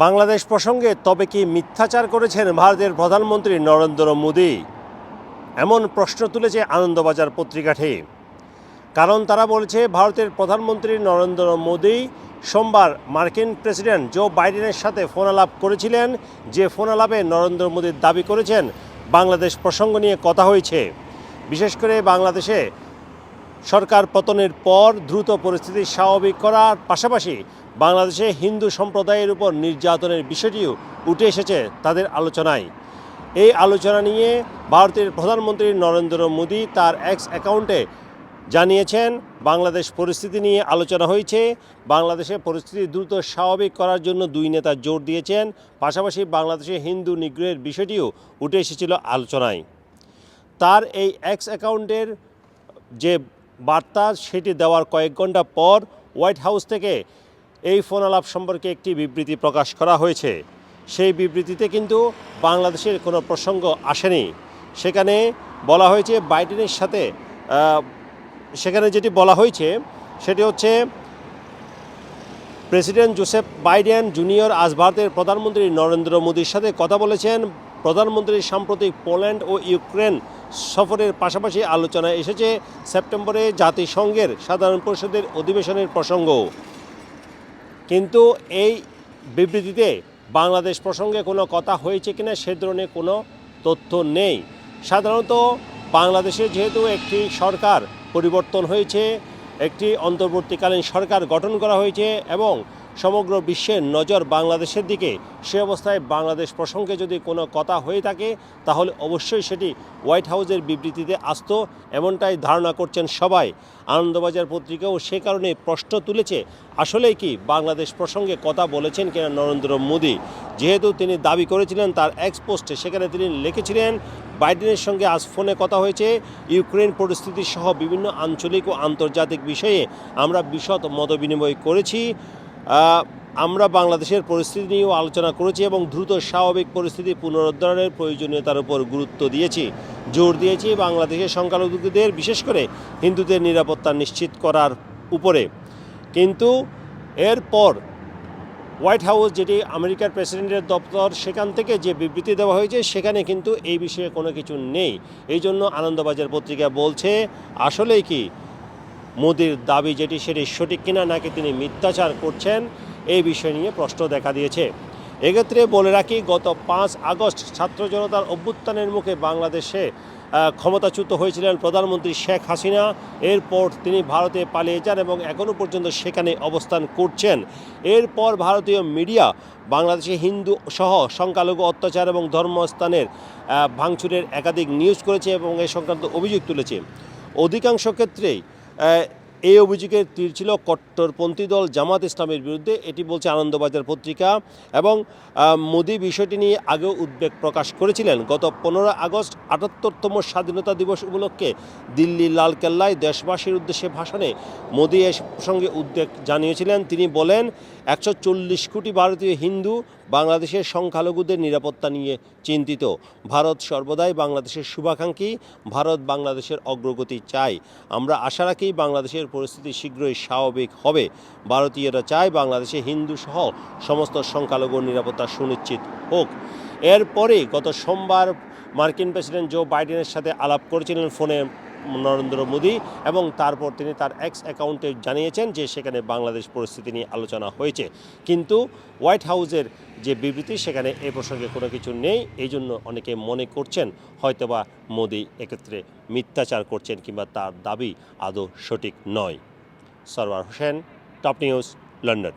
বাংলাদেশ প্রসঙ্গে তবে কি মিথ্যাচার করেছেন ভারতের প্রধানমন্ত্রী নরেন্দ্র মোদী? এমন প্রশ্ন তুলেছে আনন্দবাজার পত্রিকাটি। কারণ তারা বলেছে, ভারতের প্রধানমন্ত্রী নরেন্দ্র মোদী সোমবার মার্কিন প্রেসিডেন্ট জো বাইডেনের সাথে ফোন আলাপ করেছিলেন, যে ফোন আলাপে নরেন্দ্র মোদী দাবি করেছেন, বাংলাদেশ প্রসঙ্গ নিয়ে কথা হয়েছে। বিশেষ করে বাংলাদেশে সরকার পতনের পর দ্রুত পরিস্থিতি স্বাভাবিক করার পাশাপাশি বাংলাদেশে হিন্দু সম্প্রদায়ের উপর নির্যাতনের বিষয়টিও উঠে এসেছে তাদের আলোচনায়। এই আলোচনা নিয়ে ভারতের প্রধানমন্ত্রী নরেন্দ্র মোদী তার এক্স অ্যাকাউন্টে জানিয়েছেন, বাংলাদেশ পরিস্থিতি নিয়ে আলোচনা হয়েছে। বাংলাদেশে পরিস্থিতি দ্রুত স্বাভাবিক করার জন্য দুই নেতা জোর দিয়েছেন। পাশাপাশি বাংলাদেশে হিন্দু নিগ্রহের বিষয়টিও উঠে এসেছিল আলোচনায়। তার এই এক্স অ্যাকাউন্টের যে বার্তা সেটি দেওয়ার কয়েক ঘণ্টা পর হোয়াইট হাউস থেকে এই ফোন আলাপ সম্পর্কে একটি বিবৃতি প্রকাশ করা হয়েছে। সেই বিবৃতিতে কিন্তু বাংলাদেশের কোনো প্রসঙ্গ আসেনি। সেখানে বলা হয়েছে বাইডেনের সাথে সেখানে যেটি বলা হয়েছে সেটি হচ্ছে প্রেসিডেন্ট জোসেফ বাইডেন জুনিয়র আজ ভারতের প্রধানমন্ত্রী নরেন্দ্র মোদীর সাথে কথা বলেছেন। প্রধানমন্ত্রীর সাম্প্রতিক পোল্যান্ড ও ইউক্রেন সফরের পাশাপাশি আলোচনায় এসেছে সেপ্টেম্বরে জাতিসংঘের সাধারণ পরিষদের অধিবেশনের প্রসঙ্গ। কিন্তু এই বিবৃতিতে বাংলাদেশ প্রসঙ্গে কোনো কথা হয়েছে কিনা সে ধরনের কোনো তথ্য নেই। সাধারণত বাংলাদেশে যেহেতু একটি সরকার পরিবর্তন হয়েছে, একটি অন্তর্বর্তীকালীন সরকার গঠন করা হয়েছে এবং সমগ্র বিশ্বের নজর বাংলাদেশের দিকে, সে অবস্থায় বাংলাদেশ প্রসঙ্গে যদি কোনো কথা হয়ে থাকে, তাহলে অবশ্যই সেটি হোয়াইট হাউসের বিবৃতিতে আসত, এমনটাই ধারণা করছেন সবাই। আনন্দবাজার পত্রিকাও সে কারণে প্রশ্ন তুলেছে, আসলেই কি বাংলাদেশ প্রসঙ্গে কথা বলেছেন কিনা নরেন্দ্র মোদী? যেহেতু তিনি দাবি করেছিলেন, তার এক্স পোস্টে সেখানে তিনি লিখেছিলেন, বাইডেনের সঙ্গে আজ ফোনে কথা হয়েছে ইউক্রেন পরিস্থিতি সহ বিভিন্ন আঞ্চলিক ও আন্তর্জাতিক বিষয়ে আমরা বিশদ মতবিনিময় করেছি। আমরা বাংলাদেশের পরিস্থিতি নিয়েও আলোচনা করেছি এবং দ্রুত স্বাভাবিক পরিস্থিতি পুনরুদ্ধারের প্রয়োজনীয়তার উপর গুরুত্ব দিয়েছি, জোর দিয়েছি বাংলাদেশের সংখ্যালঘুদের, বিশেষ করে হিন্দুদের নিরাপত্তা নিশ্চিত করার উপরে। কিন্তু এরপর হোয়াইট হাউস, যেটি আমেরিকার প্রেসিডেন্টের দপ্তর, সেখান থেকে যে বিবৃতি দেওয়া হয়েছে, সেখানে কিন্তু এই বিষয়ে কোনো কিছু নেই। এই জন্য আনন্দবাজার পত্রিকা বলছে, আসলেই কি মোদির দাবি যেটি সেটি সঠিক কিনা নাকি তিনি মিথ্যাচার করছেন, এই বিষয় নিয়ে প্রশ্ন দেখা দিয়েছে। এক্ষেত্রে বলে রাখি, গত পাঁচ আগস্ট ছাত্র জনতার অভ্যুত্থানের মুখে বাংলাদেশে ক্ষমতাচ্যুত হয়েছিলেন প্রধানমন্ত্রী শেখ হাসিনা। এরপর তিনি ভারতে পালিয়ে যান এবং এখনও পর্যন্ত সেখানে অবস্থান করছেন। এরপর ভারতীয় মিডিয়া বাংলাদেশে হিন্দু সহ সংখ্যালঘু অত্যাচার এবং ধর্মস্থানের ভাঙচুরের একাধিক নিউজ করেছে এবং এ সংক্রান্ত অভিযোগ তুলেছে। অধিকাংশ ক্ষেত্রেই এই অভিযোগে তীর ছিল কট্টরপন্থী দল জামাত ইসলামের বিরুদ্ধে। এটি বলছে আনন্দবাজার পত্রিকা এবং মোদী বিষয়টি নিয়ে আগে উদ্বেগ প্রকাশ করেছিলেন। গত পনেরো আগস্ট আটাত্তরতম স্বাধীনতা দিবস উপলক্ষে দিল্লি লালকেল্লায় দেশবাসীর উদ্দেশ্যে ভাষণে মোদি এ প্রসঙ্গে উদ্বেগ জানিয়েছিলেন। তিনি বলেন একশো চল্লিশ কোটি ভারতীয় হিন্দু বাংলাদেশের সংখ্যালঘুদের নিরাপত্তা নিয়ে চিন্তিত। ভারত সর্বদাই বাংলাদেশের শুভাকাঙ্ক্ষী, ভারত বাংলাদেশের অগ্রগতি চায়। আমরা আশা রাখি বাংলাদেশের পরিস্থিতি শীঘ্রই স্বাভাবিক হবে। ভারতীয়রা চায় বাংলাদেশে হিন্দু সহ সমস্ত সংখ্যালঘুর নিরাপত্তা সুনিশ্চিত হোক। এরপরে গত সোমবার মার্কিন প্রেসিডেন্ট জো বাইডেনের সাথে আলাপ করেছিলেন ফোনে নরেন্দ্র মোদী এবং তারপর তিনি তার এক্স অ্যাকাউন্টে জানিয়েছেন যে সেখানে বাংলাদেশ পরিস্থিতি নিয়ে আলোচনা হয়েছে। কিন্তু হোয়াইট হাউসের যে বিবৃতি, সেখানে এ প্রসঙ্গে কোনো কিছু নেই। এই জন্য অনেকে মনে করছেন, হয়তোবা মোদী এক্ষেত্রে মিথ্যাচার করছেন কিংবা তার দাবি আদৌ সঠিক নয়। Sarwar Hossain top news London